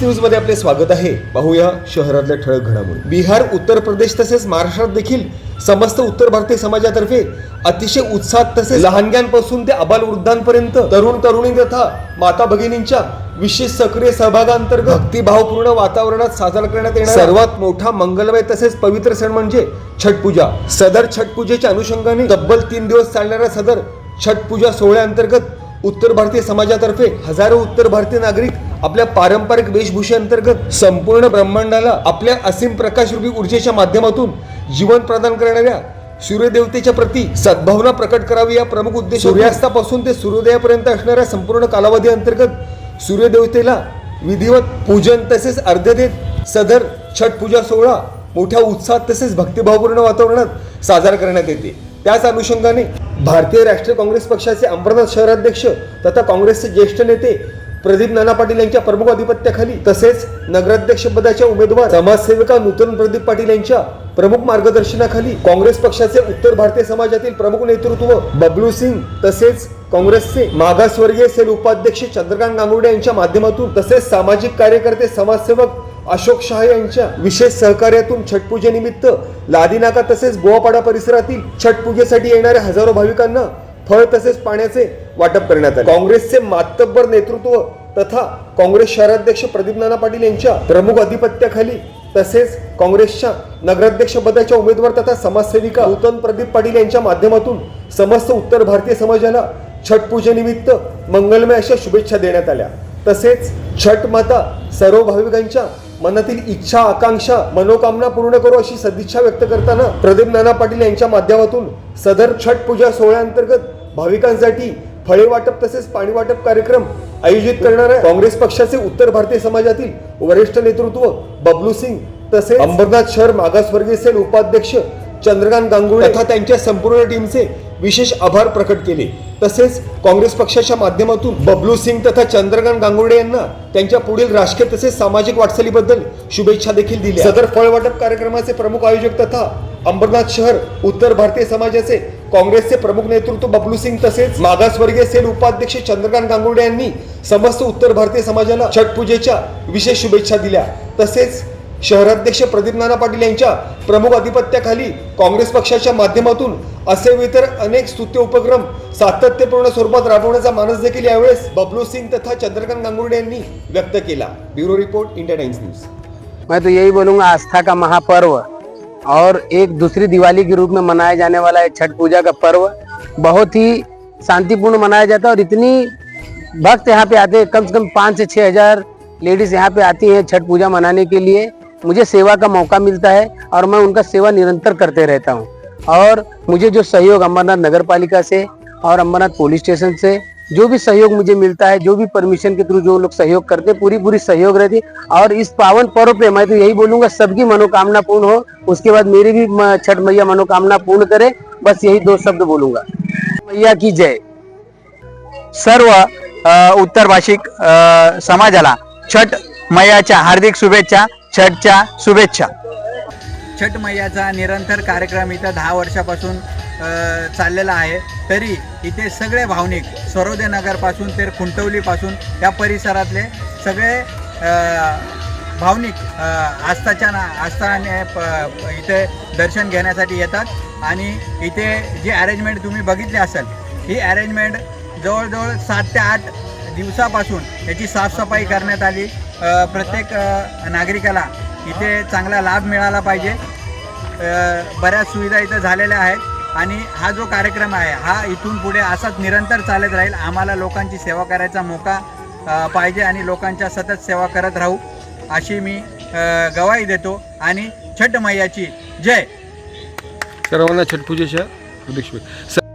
न्यूजमध्ये आपले स्वागत आहे. पाहूया शहरातल्या ठळक घडामोडी. बिहार उत्तर प्रदेश तसेच महाराष्ट्रात देखील समस्त उत्तर भारतीय समाजातर्फे अतिशय उत्साहात तसेच लहानग्यांपासून ते अबाल वृद्धांपर्यंत तरुण तरुणी तथा माता भगिनींच्या विशेष सक्रिय सहभागांतर्गत भक्तिभावपूर्ण वातावरणात साजरा करण्यात येणार सर्वात मोठा मंगलमय तसेच पवित्र सण म्हणजे छठ पूजा. सदर छठ पूजेच्या अनुषंगाने तब्बल तीन दिवस चालणाऱ्या सदर छठ पूजा सोहळ्याअंतर्गत उत्तर भारतीय समाजातर्फे हजारो उत्तर भारतीय नागरिक आपल्या पारंपरिक वेशभूषेअंतर्गत संपूर्ण ब्रह्मांडाला आपल्या असीम प्रकाशरूपी ऊर्जेच्या माध्यमातून जीवन प्रदान करणाऱ्या सूर्यदेवतेच्या प्रती सद्भावना प्रकट करावी या प्रमुख उद्देश सूर्यास्तापासून ते सूर्योदयापर्यंत असणाऱ्या संपूर्ण कालावधी अंतर्गत सूर्यदेवतेला विधिवत पूजन तसेच अर्ध्य देत सदर छठ पूजा सोहळा मोठ्या उत्साहात तसेच भक्तिभावपूर्ण वातावरणात साजरा करण्यात येते. त्याच अनुषंगाने भारतीय राष्ट्रीय काँग्रेस पक्षाचे अंबरनाथ शहराध्यक्ष तथा काँग्रेसचे ज्येष्ठ नेते प्रदीप नाना पाटील यांच्या प्रमुख अधिपत्याखाली तसेच नगराध्यक्षपदाच्या उमेदवार समाजसेविका नूतन प्रदीप पाटील यांच्या प्रमुख मार्गदर्शनाखाली काँग्रेस पक्षाचे उत्तर भारतीय समाजातील प्रमुख नेतृत्व बबलू सिंग तसेच काँग्रेसचे मागासवर्गीय सेल उपाध्यक्ष चंद्रकांत गांगुर्डे यांच्या माध्यमातून तसेच सामाजिक कार्यकर्ते समाजसेवक अशोक शहा यांच्या विशेष सहकार्यातून छठ पूजेनिमित्त लादीनाका तसेच गोवापाडा परिसरातील छठ पूजेसाठी येणाऱ्या हजारो भाविकांना फळ तसेच पाण्याचे वाटप करण्यात आले. काँग्रेसचे मातब्बर नेतृत्व तथा काँग्रेस शहराध्यक्ष प्रदीप नाना पाटील यांच्या प्रमुख अधिपत्याखाली तसेच काँग्रेसच्या नगराध्यक्ष पदाच्या उमेदवार तथा समाजसेविका नूतन प्रदीप पाटील यांच्या माध्यमातून समस्त उत्तर भारतीय समाजाला छठ पूजेनिमित्त मंगलमय अशा शुभेच्छा देण्यात आल्या. तसेच छठ माता सर्व भाविकांच्या मनातील इच्छा आकांक्षा मनोकामना पूर्ण करू अशी सदिच्छा व्यक्त करताना प्रदीप नाना पाटील यांच्या माध्यमातून सदर छठ पूजा सोहळ्याअंतर्गत भाविकांसाठी फळे वाटप तसेच पाणी वाटप कार्यक्रम आयोजित करणाऱ्या काँग्रेस पक्षाचे उत्तर भारतीय समाजातील वरिष्ठ नेतृत्व बबलू सिंग तसेच अंबरनाथ शहर मागासवर्गीय सेल उपाध्यक्ष चंद्रकांत गांगुळे तथा त्यांच्या संपूर्ण टीमचे विशेष आभार प्रकट केले. तसेच काँग्रेस पक्षाच्या माध्यमातून बबलू सिंग तथा चंद्रकांत गांगुडे यांना त्यांच्या पुढील राजकीय तसेच सामाजिक वाटचालीबद्दल शुभेच्छा देखील दिल्या. सदर फळवाटप कार्यक्रमाचे प्रमुख आयोजक तथा अंबरनाथ शहर उत्तर भारतीय समाजाचे काँग्रेसचे प्रमुख नेतृत्व बबलू सिंग तसेच मागासवर्गीय सेल उपाध्यक्ष चंद्रकांत गांगुडे यांनी समस्त उत्तर भारतीय समाजाला छठ पूजेच्या विशेष शुभेच्छा दिल्या. तसेच शहराध्यक्ष प्रदीप नाना पाटील यांच्या प्रमुख आधिपत्याखाली काँग्रेस पक्षाच्या माध्यमातून असे इतर अनेक स्तुत्य उपक्रम सातत्यपूर्ण स्वरूपात राबवण्याचा मानस देखील यावेळेस बबलू सिंग तथा चंद्रकांत गांगुर्डे यांनी व्यक्त केला. Bureau report India Times news. मैं तो यही बोलूंगा आस्था का महापर्व और एक दूसरी दिवाली के रूप में मनाया जाने वाला है छठ पूजा का पर्व बहुत ही शांतिपूर्ण मनाया जाता है और इतनी भक्त यहाँ पे आते हैं कम से कम पाँच से छः हजार लेडीज यहाँ पे आती हैं छठ पूजा मनाने के लिए। मुझे सेवा का मौका मिलता है और मैं उनका सेवा निरंतर करते रहता हूँ। और मुझे जो सहयोग अमरनाथ नगर पालिका से और अमरनाथ पुलिस स्टेशन से, जो भी सहयोग मुझे मिलता है, जो भी परमिशन के थ्रू जो लोग सहयोग करते हैं पूरी पूरी सहयोग रहती और इस पावन पर्व पे मैं तो यही बोलूँगा, सबकी मनोकामना पूर्ण हो, उसके बाद मेरी भी छठ मैया मनोकामना पूर्ण करे, बस यही दो शब्द बोलूँगा। मैया की जय। सर्व उत्तर भाषिक समाजाला छठ मैयाच्या हार्दिक शुभेच्छा। छठच्या शुभेच्छा. छठ मैयाचा निरंतर कार्यक्रम इथं दहा वर्षापासून चाललेला आहे. तरी इथे सगळे भावनिक सरोदे नगरपासून ते खुंटवलीपासून या परिसरातले सगळे भावनिक आस्थाच्या ना आस्थाने प इथे दर्शन घेण्यासाठी येतात. आणि इथे जी अरेंजमेंट तुम्ही बघितली असाल ही अरेंजमेंट जवळजवळ सात ते आठ दिवसापासून याची साफसफाई करण्यात आली. प्रत्येक नागरिकाला इथे चांगला लाभ मिळाला पाहिजे. बऱ्याच सुविधा इथं झालेल्या आहेत आणि हा जो कार्यक्रम आहे हा इथून पुढे असाच निरंतर चालत राहील. आम्हाला लोकांची सेवा करायचा मोका पाहिजे आणि लोकांच्या सतत सेवा करत राहू अशी मी गवाही देतो. आणि छठ मैयाची जय. सर्वांना छठ पूजेच्या शुभेच्छा.